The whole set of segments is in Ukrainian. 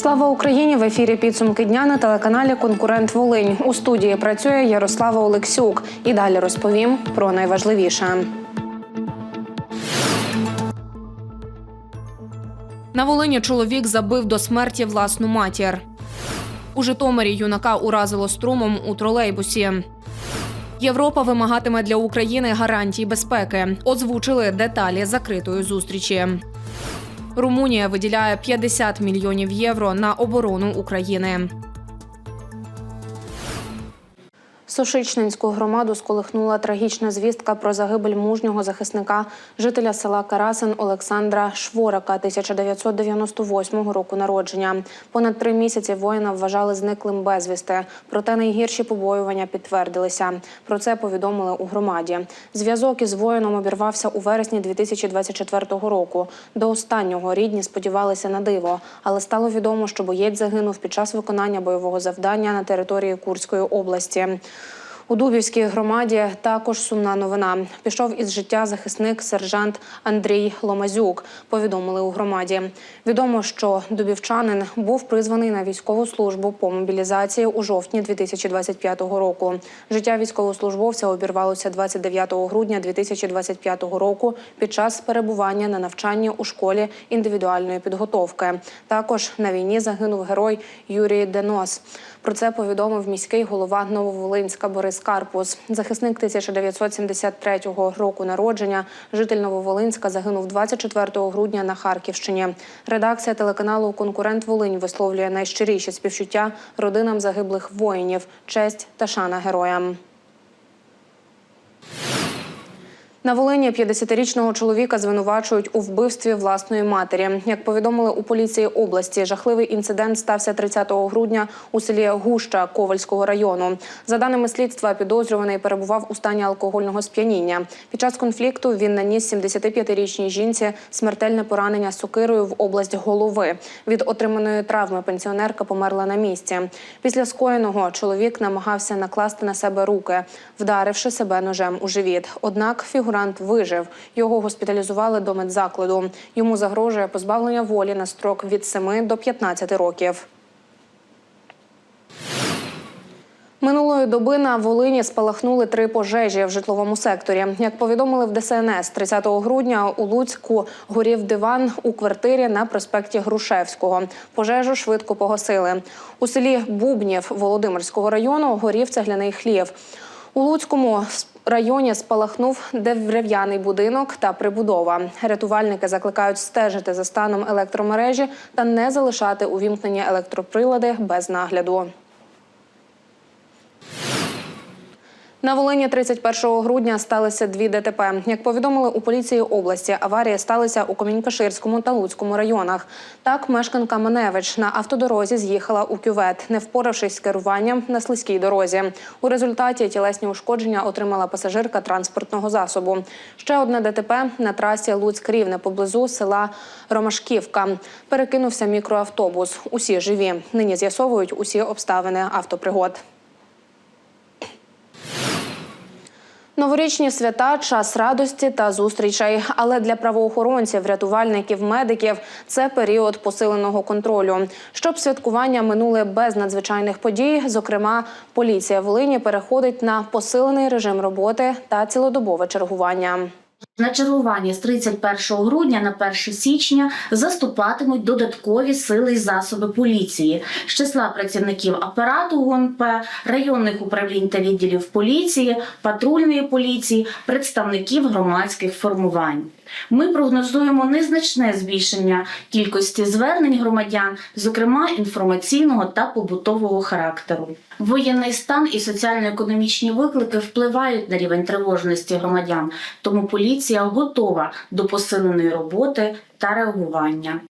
Слава Україні! В ефірі підсумки дня на телеканалі Конкурент Волинь. У студії працює Ярослава Олексюк. І далі розповім про найважливіше. На Волині чоловік забив до смерті власну матір. У Житомирі юнака уразило струмом у тролейбусі. Європа вимагатиме для України гарантій безпеки. Озвучили деталі закритої зустрічі. Румунія виділяє 50 мільйонів євро на оборону України. Сошичненську громаду сколихнула трагічна звістка про загибель мужнього захисника жителя села Карасин Олександра Шворака 1998 року народження. Понад три місяці воїна вважали зниклим безвісти. Проте найгірші побоювання підтвердилися. Про це повідомили у громаді. Зв'язок із воїном обірвався у вересні 2024 року. До останнього рідні сподівалися на диво, але стало відомо, що боєць загинув під час виконання бойового завдання на території Курської області. У Дубівській громаді також сумна новина. Пішов із життя захисник сержант Андрій Ломазюк. Повідомили у громаді. Відомо, що дубівчанин був призваний на військову службу по мобілізації у жовтні 2025 року. Життя військовослужбовця обірвалося 29 грудня 2025 року під час перебування на навчанні у школі індивідуальної підготовки. Також на війні загинув герой Юрій Денос. Про це повідомив міський голова Нововолинська Борис Карпус. Захисник 1973 року народження, житель Нововолинська, загинув 24 грудня на Харківщині. Редакція телеканалу Конкурент Волинь висловлює найщиріші співчуття родинам загиблих воїнів, честь та шана героям. На Волині 50-річного чоловіка звинувачують у вбивстві власної матері. Як повідомили у поліції області, жахливий інцидент стався 30 грудня у селі Гуща Ковальського району. За даними слідства, підозрюваний перебував у стані алкогольного сп'яніння. Під час конфлікту він наніс 75-річній жінці смертельне поранення сокирою в область голови. Від отриманої травми пенсіонерка померла на місці. Після скоєного чоловік намагався накласти на себе руки, вдаривши себе ножем у живіт. Однак фігурант вижив. Його госпіталізували до медзакладу. Йому загрожує позбавлення волі на строк від 7 до 15 років. Минулої доби на Волині спалахнули три пожежі в житловому секторі. Як повідомили в ДСНС, 30 грудня у Луцьку горів диван у квартирі на проспекті Грушевського. Пожежу швидко погасили. У селі Бубнів Володимирського району горів цегляний хлів. У Луцькому районі спалахнув дерев'яний будинок та прибудова. Рятувальники закликають стежити за станом електромережі та не залишати увімкнені електроприлади без нагляду. На Волині 31 грудня сталися дві ДТП. Як повідомили у поліції області, аварії сталися у Комінькаширському та Луцькому районах. Так, мешканка Маневич на автодорозі з'їхала у кювет, не впоравшись з керуванням на слизькій дорозі. У результаті тілесні ушкодження отримала пасажирка транспортного засобу. Ще одне ДТП на трасі Луцьк-Рівне поблизу села Ромашківка. Перекинувся мікроавтобус. Усі живі. Нині з'ясовують усі обставини автопригод. Новорічні свята час радості та зустрічей. Але для правоохоронців, рятувальників, медиків це період посиленого контролю. Щоб святкування минули без надзвичайних подій. Зокрема, поліція Волині переходить на посилений режим роботи та цілодобове чергування. На чергування з 31 грудня на 1 січня заступатимуть додаткові сили і засоби поліції з числа працівників апарату ГУНП, районних управлінь та відділів поліції, патрульної поліції, представників громадських формувань. Ми прогнозуємо незначне збільшення кількості звернень громадян, зокрема інформаційного та побутового характеру. Воєнний стан і соціально-економічні виклики впливають на рівень тривожності громадян, тому поліція готова до посиленої роботи та реагування.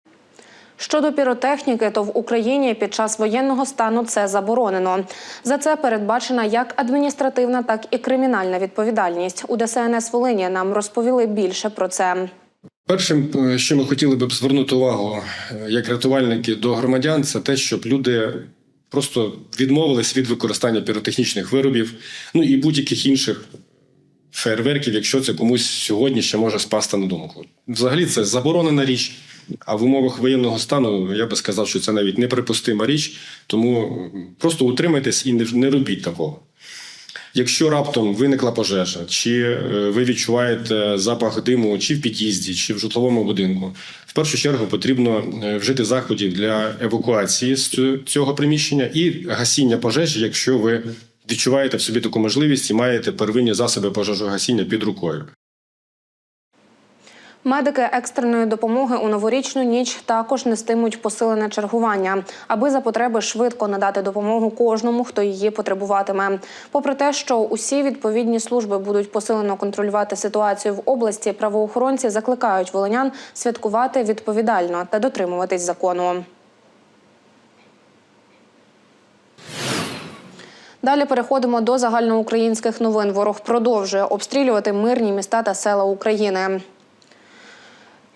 Щодо піротехніки, то в Україні під час воєнного стану це заборонено. За це передбачена як адміністративна, так і кримінальна відповідальність. У ДСНС Волині нам розповіли більше про це. Першим, е, що ми хотіли б звернути увагу е, як рятувальники до громадян, це те, щоб люди просто відмовились від використання піротехнічних виробів, ну і будь-яких інших фейерверків, якщо це комусь сьогодні ще може спасти на думку. Взагалі, це заборонена річ. А в умовах воєнного стану я би сказав, що це навіть неприпустима річ, тому просто утримайтесь і не, робіть такого. Якщо раптом виникла пожежа, чи е, ви відчуваєте запах диму чи в під'їзді, чи в житловому будинку, в першу чергу потрібно е, вжити заходів для евакуації з цього приміщення і гасіння пожежі, якщо ви відчуваєте в собі таку можливість і маєте первинні засоби пожежогасіння під рукою. Медики екстреної допомоги у новорічну ніч також нестимуть посилене чергування, аби за потреби швидко надати допомогу кожному, хто її потребуватиме. Попри те, що усі відповідні служби будуть посилено контролювати ситуацію в області, правоохоронці закликають волинян святкувати відповідально та дотримуватись закону. Далі переходимо до загальноукраїнських новин. Ворог продовжує обстрілювати мирні міста та села України.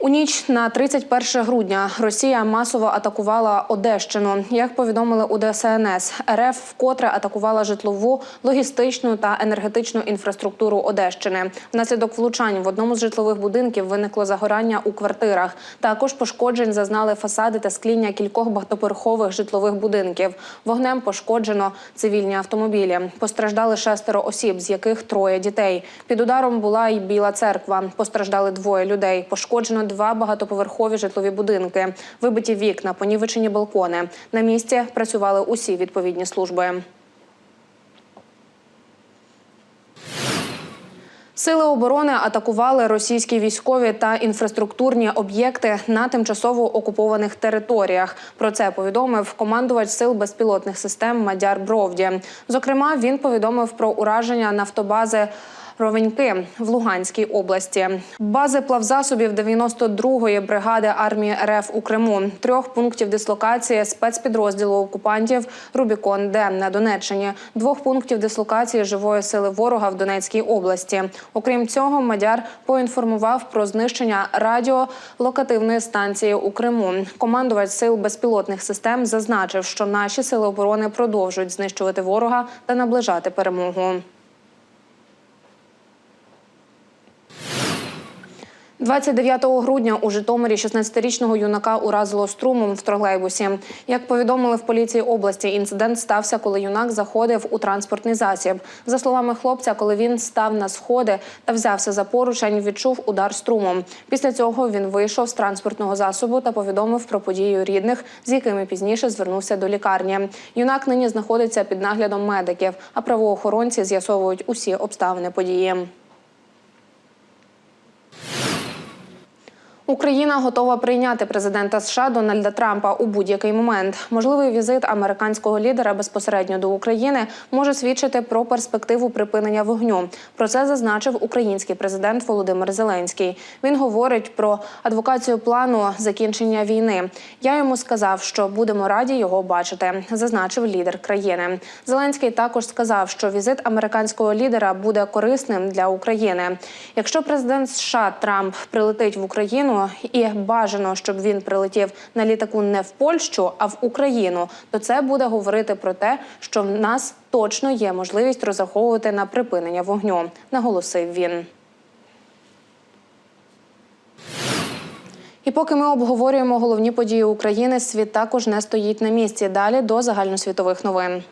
У ніч на 31 грудня Росія масово атакувала Одещину. Як повідомили у ДСНС, РФ вкотре атакувала житлову, логістичну та енергетичну інфраструктуру Одещини. Внаслідок влучань в одному з житлових будинків виникло загорання у квартирах. Також пошкоджень зазнали фасади та скління кількох багатоповерхових житлових будинків. Вогнем пошкоджено цивільні автомобілі. Постраждали шестеро осіб, з яких троє дітей. Під ударом була й Біла церква. Постраждали двоє людей. Пошкоджено два багатоповерхові житлові будинки, вибиті вікна, понівечені балкони. На місці працювали усі відповідні служби. Сили оборони атакували російські військові та інфраструктурні об'єкти на тимчасово окупованих територіях. Про це повідомив командувач сил безпілотних систем Мадяр Бровді. Зокрема, він повідомив про ураження нафтобази. Ровеньки в Луганській області, бази плавзасобів 92-ї бригади армії РФ у Криму, трьох пунктів дислокації спецпідрозділу окупантів Рубікон Д на Донеччині, двох пунктів дислокації живої сили ворога в Донецькій області. Окрім цього, Мадяр поінформував про знищення радіолокативної станції у Криму. Командувач сил безпілотних систем зазначив, що наші сили оборони продовжують знищувати ворога та наближати перемогу. 29 грудня у Житомирі 16-річного юнака уразило струмом в тролейбусі. Як повідомили в поліції області, інцидент стався, коли юнак заходив у транспортний засіб. За словами хлопця, коли він став на сходи та взявся за поручень, відчув удар струмом. Після цього він вийшов з транспортного засобу та повідомив про подію рідних, з якими пізніше звернувся до лікарні. Юнак нині знаходиться під наглядом медиків, а правоохоронці з'ясовують усі обставини події. Україна готова прийняти президента США Дональда Трампа у будь-який момент. Можливий візит американського лідера безпосередньо до України може свідчити про перспективу припинення вогню. Про це зазначив український президент Володимир Зеленський. Він говорить про адвокацію плану закінчення війни. Я йому сказав, що будемо раді його бачити, зазначив лідер країни. Зеленський також сказав, що візит американського лідера буде корисним для України. Якщо президент США Трамп прилетить в Україну і бажано, щоб він прилетів на літаку не в Польщу, а в Україну, то це буде говорити про те, що в нас точно є можливість розраховувати на припинення вогню, наголосив він. І поки ми обговорюємо головні події України, світ також не стоїть на місці. Далі до загальносвітових новин.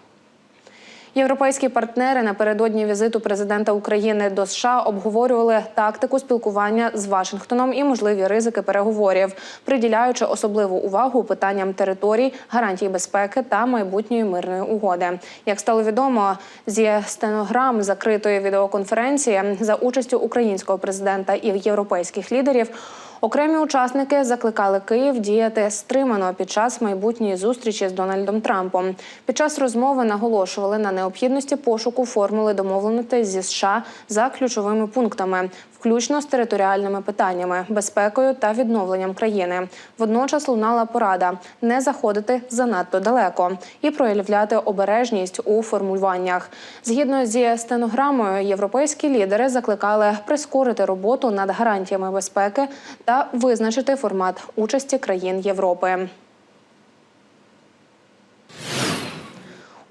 Європейські партнери напередодні візиту президента України до США обговорювали тактику спілкування з Вашингтоном і можливі ризики переговорів, приділяючи особливу увагу питанням територій, гарантій безпеки та майбутньої мирної угоди. Як стало відомо, зі стенограм закритої відеоконференції за участю українського президента і європейських лідерів. Окремі учасники закликали Київ діяти стримано під час майбутньої зустрічі з Дональдом Трампом. Під час розмови наголошували на необхідності пошуку формули домовленостей зі США за ключовими пунктами, включно з територіальними питаннями, безпекою та відновленням країни. Водночас лунала порада не заходити занадто далеко і проявляти обережність у формулюваннях. Згідно зі стенограмою, європейські лідери закликали прискорити роботу над гарантіями безпеки та визначити формат участі країн Європи.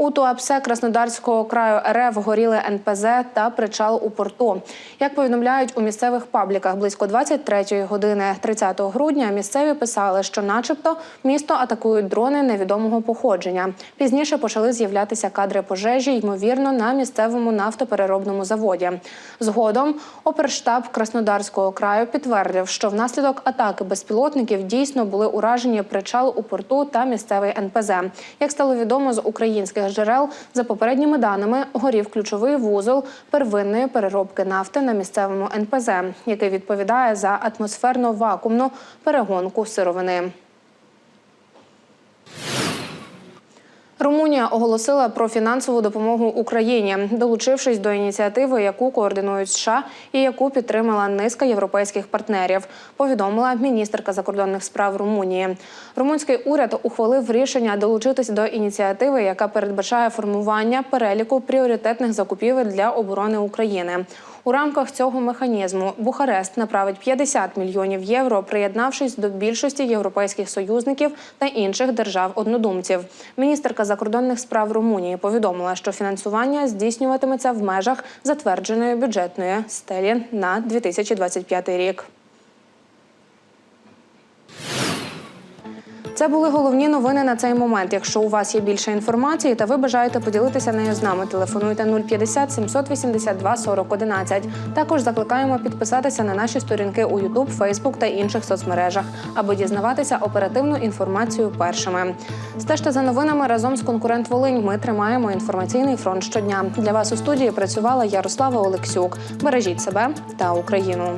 У Туапсе Краснодарського краю РФ горіли НПЗ та причал у порту. Як повідомляють у місцевих пабліках, близько 23-ї години 30 грудня місцеві писали, що, начебто, місто атакують дрони невідомого походження. Пізніше почали з'являтися кадри пожежі, ймовірно, на місцевому нафтопереробному заводі. Згодом оперштаб Краснодарського краю підтвердив, що внаслідок атаки безпілотників дійсно були уражені причал у порту та місцевий НПЗ. Як стало відомо з українських джерел, за попередніми даними горів ключовий вузол первинної переробки нафти на місцевому НПЗ, який відповідає за атмосферно-вакуумну перегонку сировини. Румунія оголосила про фінансову допомогу Україні, долучившись до ініціативи, яку координують США і яку підтримала низка європейських партнерів. Повідомила міністерка закордонних справ Румунії. Румунський уряд ухвалив рішення долучитись до ініціативи, яка передбачає формування переліку пріоритетних закупівель для оборони України. У рамках цього механізму Бухарест направить 50 мільйонів євро, приєднавшись до більшості європейських союзників та інших держав-однодумців. Міністерка закордонних справ Румунії повідомила, що фінансування здійснюватиметься в межах затвердженої бюджетної стелі на 2025 рік. Це були головні новини на цей момент. Якщо у вас є більше інформації та ви бажаєте поділитися нею з нами, телефонуйте 050 782 40 11. Також закликаємо підписатися на наші сторінки у YouTube, Facebook та інших соцмережах, аби дізнаватися оперативну інформацію першими. Стежте за новинами разом з конкурент Волинь. Ми тримаємо інформаційний фронт щодня. Для вас у студії працювала Ярослава Олексюк. Бережіть себе та Україну.